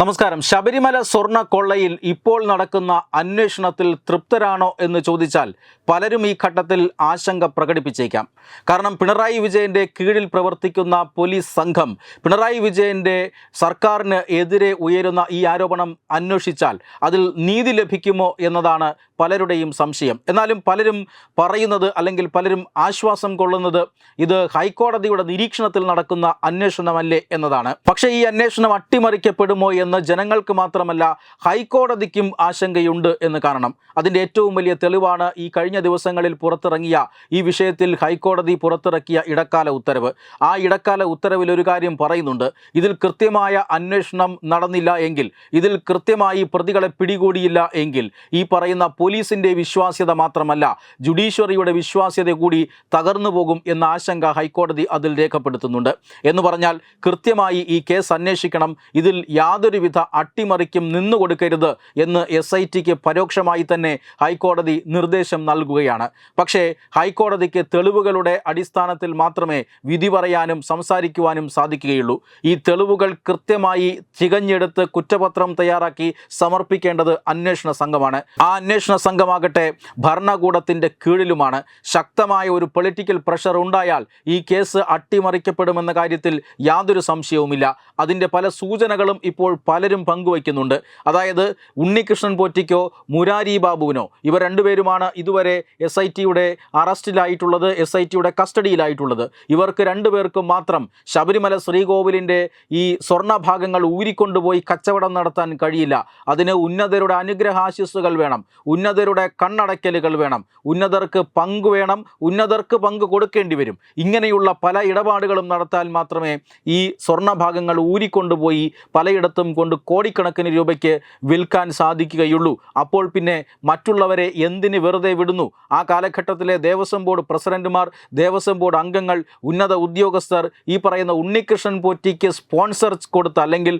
നമസ്കാരം. ശബരിമല സ്വർണ കൊള്ളയിൽ ഇപ്പോൾ നടക്കുന്ന അന്വേഷണത്തിൽ തൃപ്തരാണോ എന്ന് ചോദിച്ചാൽ പലരും ഈ ഘട്ടത്തിൽ ആശങ്ക പ്രകടിപ്പിച്ചേക്കാം. കാരണം പിണറായി വിജയന്റെ കീഴിൽ പ്രവർത്തിക്കുന്ന പോലീസ് സംഘം പിണറായി വിജയന്റെ സർക്കാരിന് എതിരെ ഉയരുന്ന ഈ ആരോപണം അന്വേഷിച്ചാൽ അതിൽ നീതി ലഭിക്കുമോ എന്നതാണ് പലരുടെയും സംശയം. എന്നാലും പലരും പറയുന്നത് അല്ലെങ്കിൽ പലരും ആശ്വാസം കൊള്ളുന്നത് ഇത് ഹൈക്കോടതിയുടെ നിരീക്ഷണത്തിൽ നടക്കുന്ന അന്വേഷണമല്ലേ എന്നതാണ്. പക്ഷേ ഈ അന്വേഷണം അട്ടിമറിക്കപ്പെടുമോ എന്ന് ജനങ്ങൾക്ക് മാത്രമല്ല ഹൈക്കോടതിക്കും ആശങ്കയുണ്ട് എന്ന് കാരണം. അതിന്റെ ഏറ്റവും വലിയ തെളിവാണ് ഈ കഴിഞ്ഞ ദിവസങ്ങളിൽ പുറത്തിറങ്ങിയ ഈ വിഷയത്തിൽ ഹൈക്കോടതി പുറത്തിറക്കിയ ഇടക്കാല ഉത്തരവ്. ആ ഇടക്കാല ഉത്തരവിൽ ഒരു കാര്യം പറയുന്നുണ്ട്. ഇതിൽ കൃത്യമായ അന്വേഷണം നടന്നില്ല എങ്കിൽ ഇതിൽ കൃത്യമായി പ്രതികളെ പിടികൂടിയില്ല എങ്കിൽ ഈ പറയുന്ന പോലീസിന്റെ വിശ്വാസ്യത മാത്രമല്ല ജുഡീഷ്യറിയുടെ വിശ്വാസ്യത കൂടി തകർന്നു പോകും എന്ന ആശങ്ക ഹൈക്കോടതി അതിൽ രേഖപ്പെടുത്തുന്നുണ്ട്. എന്ന് പറഞ്ഞാൽ കൃത്യമായി ഈ കേസ് അന്വേഷിക്കണം ഇതിൽ യാതൊരുവിധ അട്ടിമറിക്കും നിന്നുകൊടുക്കരുത് എന്ന് എസ് ഐ ടിക്ക് പരോക്ഷമായി തന്നെ ഹൈക്കോടതി നിർദ്ദേശം നൽകുകയാണ്. പക്ഷേ ഹൈക്കോടതിക്ക് തെളിവുകളുടെ അടിസ്ഥാനത്തിൽ മാത്രമേ വിധി പറയാനും സംസാരിക്കുവാനും സാധിക്കുകയുള്ളൂ. ഈ തെളിവുകൾ കൃത്യമായി തികഞ്ഞെടുത്ത് കുറ്റപത്രം തയ്യാറാക്കി സമർപ്പിക്കേണ്ടത് അന്വേഷണ സംഘമാണ്. ആ അന്വേഷണ സംഘമാകട്ടെ ഭരണകൂടത്തിന്റെ കീഴിലുമാണ്. ശക്തമായ ഒരു പൊളിറ്റിക്കൽ പ്രഷർ ഉണ്ടായാൽ ഈ കേസ് അട്ടിമറിക്കപ്പെടുമെന്ന കാര്യത്തിൽ യാതൊരു സംശയവുമില്ല. അതിന്റെ പല സൂചനകളും ഇപ്പോൾ പലരും പങ്കുവയ്ക്കുന്നുണ്ട്. അതായത് ഉണ്ണികൃഷ്ണൻ പോറ്റിക്കോ മുരാരി ബാബുവിനോ ഇവർ രണ്ടുപേരുമാണ് ഇതുവരെ എസ് ഐ ടിയുടെ അറസ്റ്റിലായിട്ടുള്ളത് എസ് ഐ ടിയുടെ കസ്റ്റഡിയിലായിട്ടുള്ളത്. ഇവർക്ക് രണ്ടുപേർക്കും മാത്രം ശബരിമല ശ്രീകോവിലിന്റെ ഈ സ്വർണഭാഗങ്ങൾ ഊരിക്കൊണ്ടുപോയി കച്ചവടം നടത്താൻ കഴിയില്ല. അതിന് ഉന്നതരുടെ അനുഗ്രഹാശിസ്സുകൾ വേണം. ഉന്നതരുടെ കണ്ണടയ്ക്കലുകൾ വേണം. ഉന്നതർക്ക് പങ്ക് വേണം. ഉന്നതർക്ക് പങ്ക് കൊടുക്കേണ്ടി വരും. ഇങ്ങനെയുള്ള പല ഇടപാടുകളും നടത്താൻ മാത്രമേ ഈ സ്വർണഭാഗങ്ങൾ ഊരിക്കൊണ്ടുപോയി പലയിടത്തും കൊണ്ട് കോടിക്കണക്കിന് രൂപയ്ക്ക് വിൽക്കാൻ സാധിക്കുകയുള്ളൂ. അപ്പോൾ പിന്നെ മറ്റുള്ളവരെ എന്തിന് വെറുതെ വിടുന്നു? ആ കാലഘട്ടത്തിലെ ദേവസ്വം ബോർഡ് പ്രസിഡന്റുമാർ ദേവസ്വം ബോർഡ് അംഗങ്ങൾ ഉന്നത ഉദ്യോഗസ്ഥർ ഈ പറയുന്ന ഉണ്ണികൃഷ്ണൻ പോറ്റിക്ക് സ്പോൺസർ കൊടുത്ത അല്ലെങ്കിൽ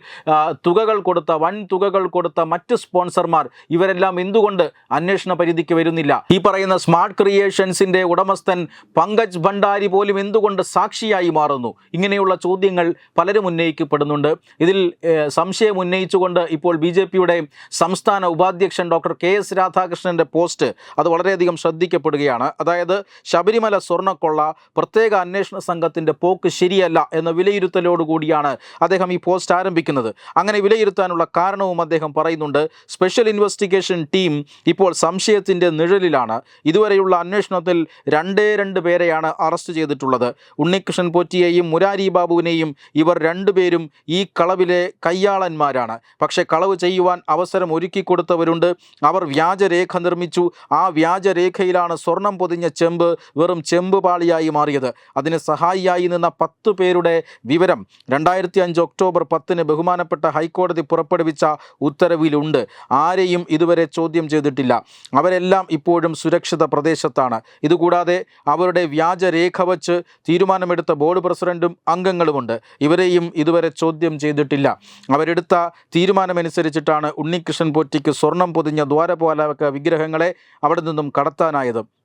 തുകകൾ കൊടുത്ത വൻ തുകകൾ കൊടുത്ത മറ്റ് സ്പോൺസർമാർ ഇവരെല്ലാം എന്തുകൊണ്ട് അന്വേഷണ പരിധിക്ക് വരുന്നില്ല. ഈ പറയുന്ന സ്മാർട്ട് ക്രിയേഷൻസിന്റെ ഉടമസ്ഥൻ പങ്കജ് ഭണ്ഡാരി പോലും എന്തുകൊണ്ട് സാക്ഷിയായി മാറുന്നു? ഇങ്ങനെയുള്ള ചോദ്യങ്ങൾ പലരും ഉന്നയിക്കപ്പെടുന്നുണ്ട്. ഇതിൽ സംശയം ഉന്നയിച്ചുകൊണ്ട് ഇപ്പോൾ ബി ജെ പിയുടെ സംസ്ഥാന ഉപാധ്യക്ഷൻ ഡോക്ടർ കെ എസ് രാധാകൃഷ്ണന്റെ പോസ്റ്റ് അത് വളരെയധികം ശ്രദ്ധിക്കപ്പെടുകയാണ്. അതായത് ശബരിമല സ്വർണക്കൊള്ള പ്രത്യേക അന്വേഷണ സംഘത്തിന്റെ പോക്ക് ശരിയല്ല എന്ന വിലയിരുത്തലോടുകൂടിയാണ് അദ്ദേഹം ഈ പോസ്റ്റ് ആരംഭിക്കുന്നത്. അങ്ങനെ വിലയിരുത്താനുള്ള കാരണവും അദ്ദേഹം പറയുന്നുണ്ട്. സ്പെഷ്യൽ ഇൻവെസ്റ്റിഗേഷൻ ടീം ഇപ്പോൾ സംശയത്തിന്റെ നിഴലിലാണ്. ഇതുവരെയുള്ള അന്വേഷണത്തിൽ രണ്ടേ രണ്ട് പേരെയാണ് അറസ്റ്റ് ചെയ്തിട്ടുള്ളത്. ഉണ്ണികൃഷ്ണൻ പോറ്റിയെയും മുരാരി ബാബുവിനെയും ഇവർ രണ്ടുപേരും ഈ കളവിലെ കയ്യാളന്മാരാണ്. പക്ഷേ കളവ് ചെയ്യുവാൻ അവസരം ഒരുക്കി കൊടുത്തവരുണ്ട്. അവർ വ്യാജരേഖ നിർമ്മിച്ചു. ആ വ്യാജരേഖയിലാണ് സ്വർണം പൊതിഞ്ഞ ചെമ്പ് വെറും ചെമ്പ് പാളിയായി മാറിയത്. അതിന് സഹായിയായി നിന്ന പത്ത് പേരുടെ വിവരം രണ്ടായിരത്തി അഞ്ച് ഒക്ടോബർ പത്തിന് ബഹുമാനപ്പെട്ട ഹൈക്കോടതി പുറപ്പെടുവിച്ച ഉത്തരവിലുണ്ട്. ആരെയും ഇതുവരെ ചോദ്യം ചെയ്തിട്ടില്ല. അവരെല്ലാം ഇപ്പോഴും സുരക്ഷിത പ്രദേശത്താണ്. ഇതുകൂടാതെ അവരുടെ വ്യാജരേഖ വച്ച് തീരുമാനമെടുത്ത ബോർഡ് പ്രസിഡന്റും അംഗങ്ങളുമുണ്ട്. ഇവരെയും ഇതുവരെ ചോദ്യം ചെയ്തിട്ടില്ല. അവരെടുത്ത തീരുമാനമനുസരിച്ചിട്ടാണ് ഉണ്ണികൃഷ്ണൻ പോറ്റിക്ക് സ്വർണം പൊതിഞ്ഞ ദ്വാരപാലക വിഗ്രഹങ്ങളെ അവിടെ നിന്നും കടത്താനായത്.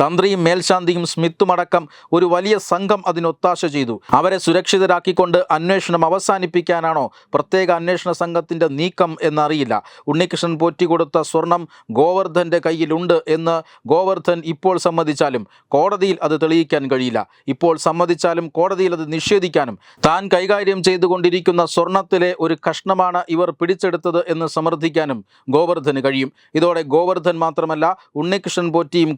തന്ത്രിയും മേൽശാന്തിയും സ്മിത്തും അടക്കം ഒരു വലിയ സംഘം അതിനൊത്താശ ചെയ്തു. അവരെ സുരക്ഷിതരാക്കിക്കൊണ്ട് അന്വേഷണം അവസാനിപ്പിക്കാനാണോ പ്രത്യേക അന്വേഷണ സംഘത്തിന്റെ നീക്കം എന്നറിയില്ല. ഉണ്ണികൃഷ്ണൻ പോറ്റി കൊടുത്ത സ്വർണം ഗോവർദ്ധന്റെ കയ്യിലുണ്ട് എന്ന് ഗോവർദ്ധൻ ഇപ്പോൾ സമ്മതിച്ചാലും കോടതിയിൽ അത് തെളിയിക്കാൻ കഴിയില്ല. ഇപ്പോൾ സമ്മതിച്ചാലും കോടതിയിൽ അത് നിഷേധിക്കാനും താൻ കൈകാര്യം ചെയ്തുകൊണ്ടിരിക്കുന്ന സ്വർണത്തിലെ ഒരു കഷ്ണമാണ് ഇവർ പിടിച്ചെടുത്തത് എന്ന് സമർത്ഥിക്കാനും ഗോവർദ്ധന് കഴിയും. ഇതോടെ ഗോവർദ്ധൻ മാത്രമല്ല ഉണ്ണികൃഷ്ണൻ പോറ്റിയും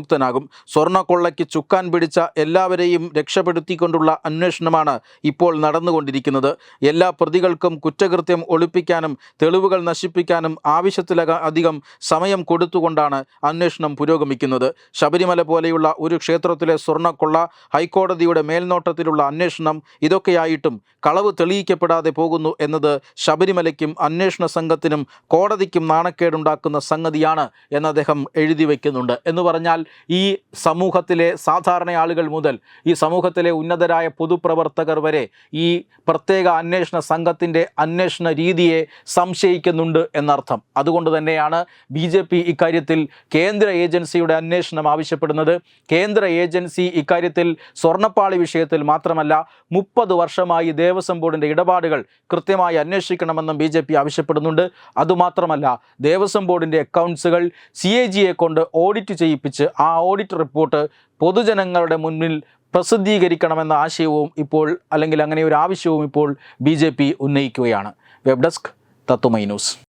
കുറ്റവിമുക്തനാകും സ്വർണക്കൊള്ളയ്ക്ക് ചുക്കാൻ പിടിച്ച എല്ലാവരെയും രക്ഷപ്പെടുത്തിക്കൊണ്ടുള്ള അന്വേഷണമാണ് ഇപ്പോൾ നടന്നുകൊണ്ടിരിക്കുന്നത്. എല്ലാ പ്രതികൾക്കും കുറ്റകൃത്യം ഒളിപ്പിക്കാനും തെളിവുകൾ നശിപ്പിക്കാനും ആവശ്യത്തിലക അധികം സമയം കൊടുത്തുകൊണ്ടാണ് അന്വേഷണം പുരോഗമിക്കുന്നത്. ശബരിമല പോലെയുള്ള ഒരു ക്ഷേത്രത്തിലെ സ്വർണക്കൊള്ള ഹൈക്കോടതിയുടെ മേൽനോട്ടത്തിലുള്ള അന്വേഷണം ഇതൊക്കെയായിട്ടും കളവ് തെളിയിക്കപ്പെടാതെ പോകുന്നു എന്നത് ശബരിമലയ്ക്കും അന്വേഷണ സംഘത്തിനും കോടതിക്കും നാണക്കേടുണ്ടാക്കുന്ന സംഗതിയാണ് എന്ന് അദ്ദേഹം എഴുതി വയ്ക്കുന്നുണ്ട് എന്ന് പറഞ്ഞാൽ ഈ സമൂഹത്തിലെ സാധാരണ ആളുകൾ മുതൽ ഈ സമൂഹത്തിലെ ഉന്നതരായ പൊതുപ്രവർത്തകർ വരെ ഈ പ്രത്യേക അന്വേഷണ സംഘത്തിന്റെ അന്വേഷണ രീതിയെ സംശയിക്കുന്നുണ്ട് എന്നർത്ഥം. അതുകൊണ്ട് തന്നെയാണ് ബി ജെ പി ഇക്കാര്യത്തിൽ കേന്ദ്ര ഏജൻസിയുടെ അന്വേഷണം ആവശ്യപ്പെടുന്നത്. കേന്ദ്ര ഏജൻസി ഇക്കാര്യത്തിൽ സ്വർണപ്പാളി വിഷയത്തിൽ മാത്രമല്ല മുപ്പത് വർഷമായി ദേവസ്വം ബോർഡിന്റെ ഇടപാടുകൾ കൃത്യമായി അന്വേഷിക്കണമെന്നും ബി ജെ പി ആവശ്യപ്പെടുന്നുണ്ട്. അതുമാത്രമല്ല ദേവസ്വം ബോർഡിന്റെ അക്കൗണ്ട്സുകൾ സി എ ജിയെ കൊണ്ട് ഓഡിറ്റ് ചെയ്യിപ്പിച്ച് ആ ഓഡിറ്റ് റിപ്പോർട്ട് പൊതുജനങ്ങളുടെ മുന്നിൽ പ്രസിദ്ധീകരിക്കണമെന്ന ആശയവും ഇപ്പോൾ അല്ലെങ്കിൽ അങ്ങനെ ഒരു ആവശ്യവും ഇപ്പോൾ ബി ഉന്നയിക്കുകയാണ്. വെബ് ഡെസ്ക് തത്തുമൈ ന്യൂസ്